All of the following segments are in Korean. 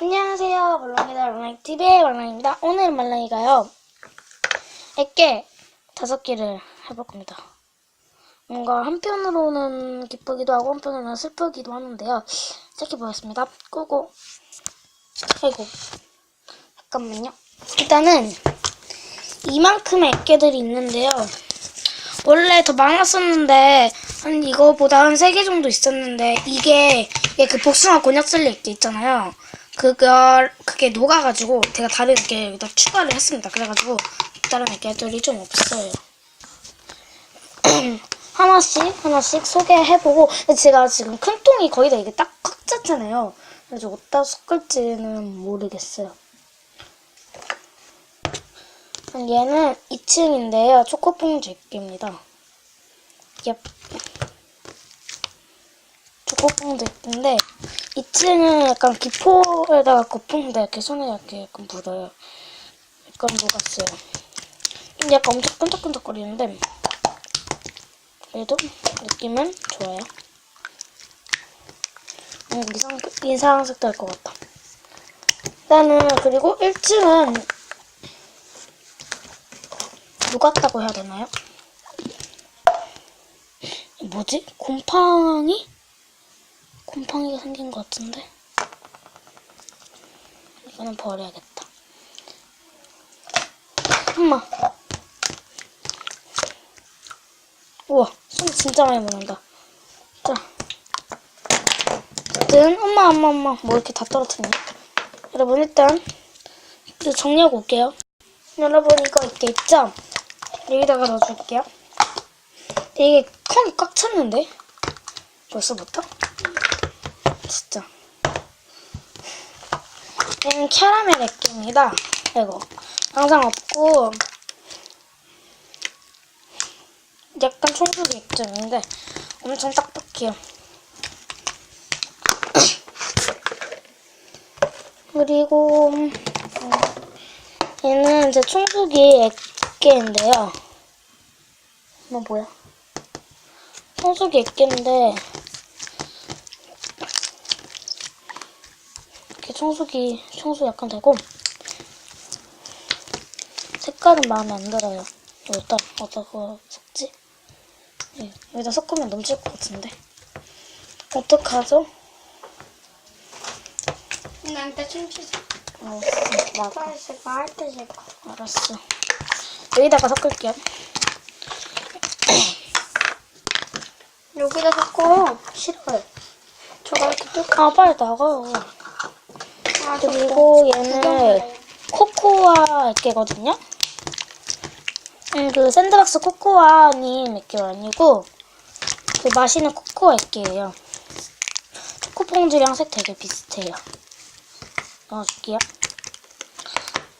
안녕하세요. 말랑이다 말랑이TV의 말랑입니다. 오늘 말랑이가요. 애깨 다섯 개를 해볼 겁니다. 뭔가 한편으로는 기쁘기도 하고 한편으로는 슬프기도 하는데요. 시작해보겠습니다. 끄고 아이고 잠깐만요. 일단은 이만큼의 애깨들이 있는데요. 원래 더 많았었는데 한 이거보다 한 세 개 정도 있었는데 이게 그 복숭아 곤약 젤리 액게 있잖아요. 그걸 그게 녹아가지고 제가 다른 액게 여기다 추가를 했습니다. 그래가지고 다른 액게들이 좀 없어요. 하나씩 하나씩 소개해보고 제가 지금 큰 통이 거의 다 이게 딱꽉 찼잖아요. 그래서 어디다 섞을지는 모르겠어요. 얘는 2층인데요. 초코퐁 제끼입니다. 예. 초코퐁 제끼인데 2층은 약간 기포에다가 거품인데 이렇게 손에 이렇게 약간 묻어요. 약간 녹았어요. 근데 약간 엄청 끈적끈적거리는데 그래도 느낌은 좋아요. 음, 이상, 이상한 색깔 것 같다. 일단은 그리고 1층은 녹았다고 해야 되나요? 뭐지? 곰팡이? 곰팡이가 생긴 것 같은데? 이거는 버려야겠다. 엄마. 우와, 손 진짜 많이 묻는다. 자. 어쨌든, 엄마, 엄마, 엄마. 뭐 이렇게 다 떨어뜨리네. 여러분, 일단, 정리하고 올게요. 여러분, 이거 이렇게 있죠? 여기다가 넣어줄게요. 이게 콩이 꽉 찼는데? 벌써부터? 진짜. 얘는 캐러멜 액기입니다. 이거. 항상 없고, 약간 청소기 액점인데, 엄청 딱딱해요. 그리고, 음, 얘는 제 청소기 액계인데요. 뭐 뭐야? 청소기 액계인데 이렇게 청소기 청소 약간 되고 색깔은 마음에 안 들어요. 여기다 어디다가 섞지? 예, 여기다 섞으면 넘칠 것 같은데 어떡하죠? 나한테 춤추자. 어, 나가. 빨리 할때 제거. 알았어. 여기다가 섞을게요. 여기다 섞어. 싫어요. 저거 이렇게 뚝. 아 빨리 나가요. 아, 그리고 얘는 코코아 액계거든요. 음, 그 샌드박스 코코아님 액계가 아니고 그 마시는 코코아 액계예요. 초코퐁즈랑 색 되게 비슷해요. 넣어줄게요.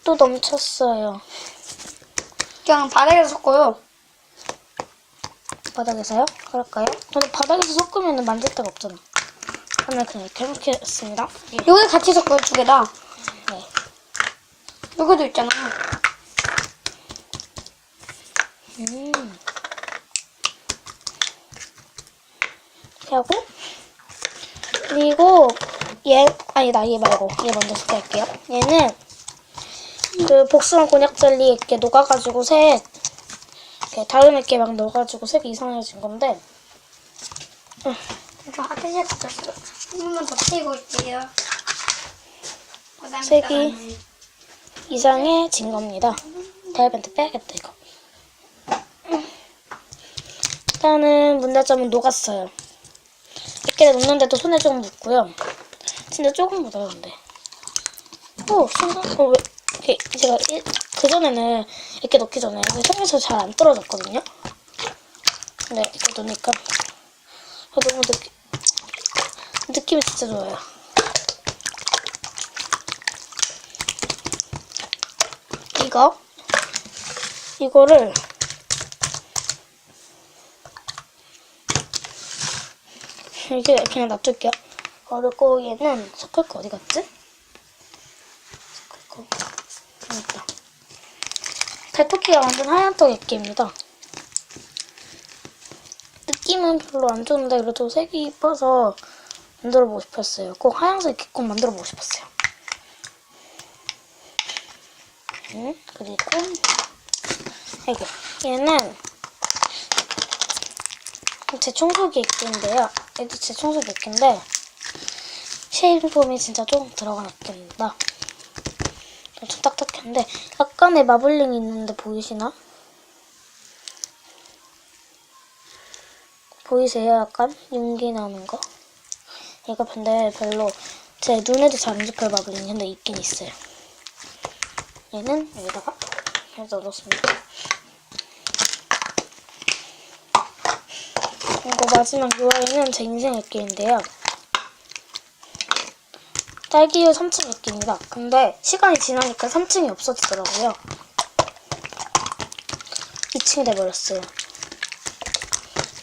또 넘쳤어요. 그냥 바닥에서 섞어요. 바닥에서요? 그럴까요? 근데 바닥에서 섞으면 만질 데가 없잖아. 그냥 이렇게 해놓겠습니다. 여기 같이 섞어요, 두 개 다. 네. 여기도 있잖아. 음. 하고 그리고 얘 아니다 얘 말고 얘 먼저 섞을게요. 얘는 그 복숭아 곤약 젤리 이렇게 녹아가지고 색 이렇게 다른 이렇게 막 넣어가지고 색이 이상해진 건데 저 하트색 같았어. 한 번만 더 튀고 올게요. 색이 이상해진 겁니다. 다이벤트 빼야겠다 이거. 일단은 문제점은 녹았어요. 이렇게 녹는데도 손에 조금 묻고요. 진짜 조금 묻어요 근데. 오 순간 어, 왜 제가 그 전에는 이렇게 넣기 전에 손에서 잘 안 떨어졌거든요. 근데 이렇게 넣으니까 어, 너무 느낌 느낌이 진짜 좋아요. 이거 이거를 이게 그냥 놔둘게요. 그리고 얘는 섞을 거 어디 갔지? 섞을 거 여기 있다. 달토끼가 완전 하얀 떡 액기입니다. 느낌은 별로 안 좋은데 그래도 색이 이뻐서 만들어 보고 싶었어요. 꼭 하얀색 꼭 만들어 보고 싶었어요. 응? 그리고 이거 얘는 제 청소기 액기인데요. 얘도 제 청소기 액기인데 쉐입폼이 진짜 조금 들어간 액기입니다. 좀 딱딱한데 약간의 마블링이 있는데 보이시나? 보이세요? 약간 윤기 나는 거? 얘가 근데 별로 제 눈에도 잘 안 잡혀요 마블링이 근데 있긴 있어요. 얘는 여기다가 해서 넣습니다. 그리고 마지막 UI는 제 인생 액기인데요. 딸기우 3층 액기입니다. 근데 시간이 지나니까 3층이 없어지더라고요. 2층이 돼버렸어요.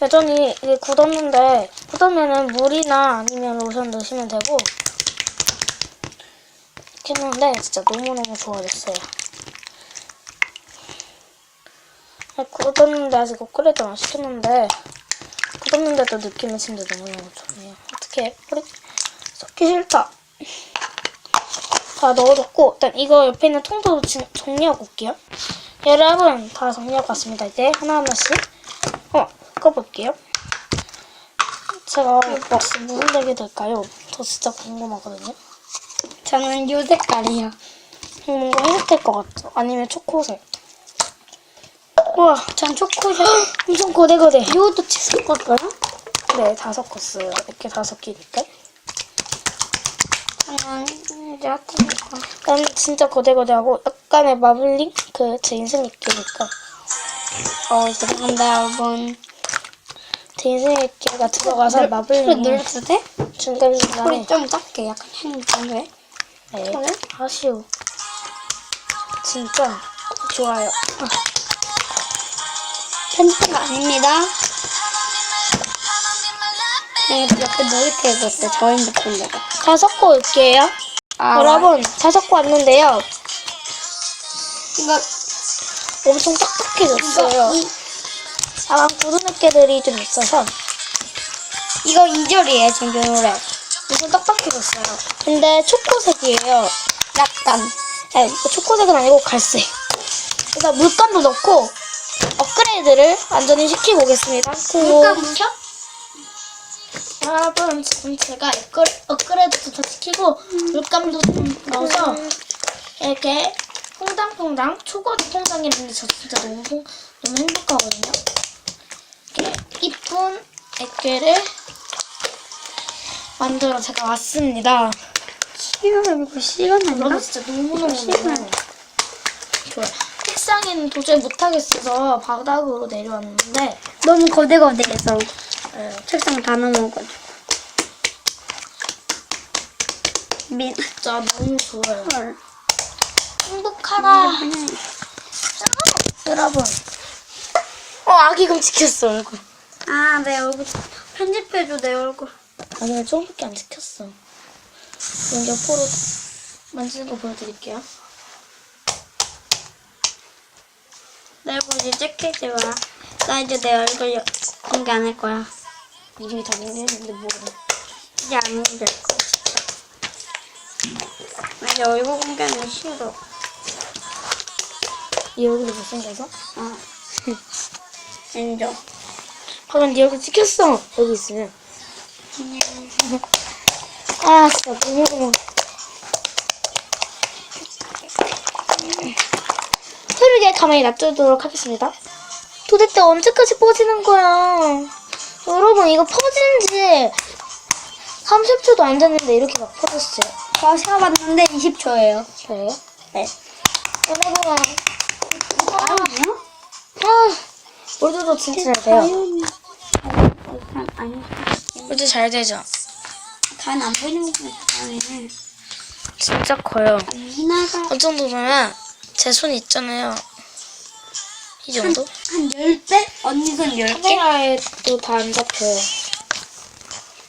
여전히 이게 굳었는데 굳으면은 물이나 아니면 로션 넣으시면 되고 이렇게 했는데 진짜 너무너무 좋아졌어요. 아, 굳었는데 아직 업그레이드 안 시켰는데 굳었는데도 느낌이 진짜 너무너무 좋네요. 어떻게 뿌리 섞기 싫다. 다 넣어뒀고 일단 이거 옆에 있는 통도 지- 정리하고 올게요. 여러분 다 정리하고 왔습니다. 이제 하나하나씩 어 꺼볼게요. 제가 무슨 무슨 색이 될까요? 저 진짜 궁금하거든요. 저는 요 색깔이요. 뭔가 회색 될 것 같죠? 아니면 초코색. 우와 전 초코색. 엄청 거대거대. 요도 치실 거고요. 네, 다 섞었어요. 이렇게 다 섞이니까. 저는 이제 어떤 거. 약간 진짜 거대거대하고 약간의 마블링? 그 제 인생 느끼니까. 어, 죄송합니다, 여러분. 제 인생 느끼가 들어가서 소리 마블링 눌러도 돼? 중간 중간에 소리 좀 작게, 약간 행 정도에. 네? 아쉬워. 진짜 좋아요. 편집한 거 아닙니다. 그냥 옆에 놀이터 해줬어요, 저 핸드폰으로. 다 섞어 올게요. 아, 여러분, 다 섞어 왔는데요. 이거, 엄청 딱딱해졌어요. 이거, 이, 다만 액계들이 좀 있어서 이거 2절이에요, 지금 요 노래. 엄청 딱딱해졌어요. 근데 초코색이에요. 약간. 아니, 초코색은 아니고 갈색. 그래서 물감도 넣고 업그레이드를 완전히 시키고 오겠습니다. 물감 묻혀? 여러분 지금 제가 업그레, 업그레이드도 다 시키고 물감도 좀 넣어서 이렇게 퐁당퐁당 초코도 퐁당이라는데 저 진짜 너무 퐁- 너무 행복하거든요. 이쁜 액괴를 만들어 제가 왔습니다. 시간, 이거 시간 여러분 아닌가? 진짜 너무너무. 너무 좋아요. 책상에는 도저히 못하겠어서 바닥으로 내려왔는데 너무 거대거대해서 네, 책상 다 넘어가지고. 민, 진짜 너무 좋아요. 헐. 행복하다. 그냥 여러분. 어, 아기금 찍혔어, 얼굴. 아, 내 얼굴 편집해줘, 내 얼굴. 아니, 조금밖에 안 찍혔어. 그럼 옆으로 만지는 거 보여드릴게요. 내 얼굴 이제 찍히지 마. 나 이제 내 얼굴 여- 공개 안 할 거야. 이름이 다 공개했는데 뭐래. 이제 안 공개할 거야. 나 이제 얼굴 공개하면 싫어. 이 얼굴이 못생겨서? 어. 인정. 그럼 네 얼굴 찍혔어. 여기 있으면. 아, 진짜 너무너무. 흐르게 가만히 놔두도록 하겠습니다. 도대체 언제까지 퍼지는 거야? 여러분, 이거 퍼진 지 30초도 안 됐는데 이렇게 막 퍼졌어요. 저 세어봤는데 20초예요. 저예요? 네. 여러분, 아니 물도 진짜 잘 돼요. 아니. 물도 잘 되죠? 단안 보이는. 다음에는 진짜 커요. 미나가 어느 정도 보면 제 손 있잖아요. 이 정도? 한 10배? 언니 손 10개? 카메라에도 다 안 잡혀요.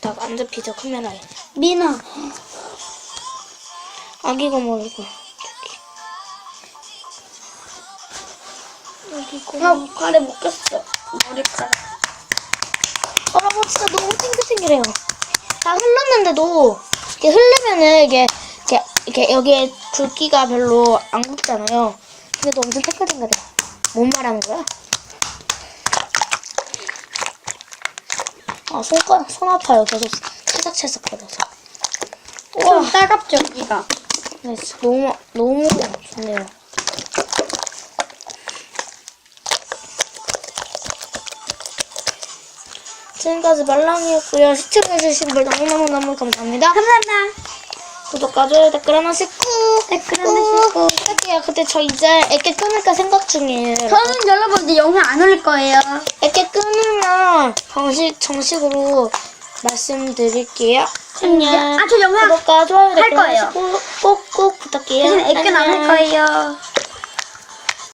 다 안 잡히죠, 카메라에. 미나. 아기가 뭐이고 아, 발에 못 꼈어. 머리카락. 여러분, 진짜 너무 탱글탱글해요. 다 흘렀는데도, 이게 흐르면은 이게, 이렇게 이렇게 여기에 굵기가 별로 안 굵잖아요. 근데도 엄청 탱글탱글해. 뭔 말하는 거야? 아, 손가, 손 아파요. 계속 채삭채삭 거려서. 좀 따갑죠, 여기가. 네, 진짜 너무, 너무 좋네요. 지금까지 말랑이었고요. 시청해주신 분 너무너무너무 감사합니다. 감사합니다. 구독과 좋아요 댓글 하나씩 꾹 댓글 하나씩 꾹. 할게요. 근데 저 이제 애께 끊을까 생각 중이에요. 저는 여러분 이제 영상 안 올릴 거예요. 애께 끊으면 정식, 정식으로 말씀드릴게요. 안녕. 아, 저 영상 구독과 좋아요 댓글 거예요. 하나씩 꾹, 꾹꾹 부탁해요. 대신 안할 안녕. 거예요.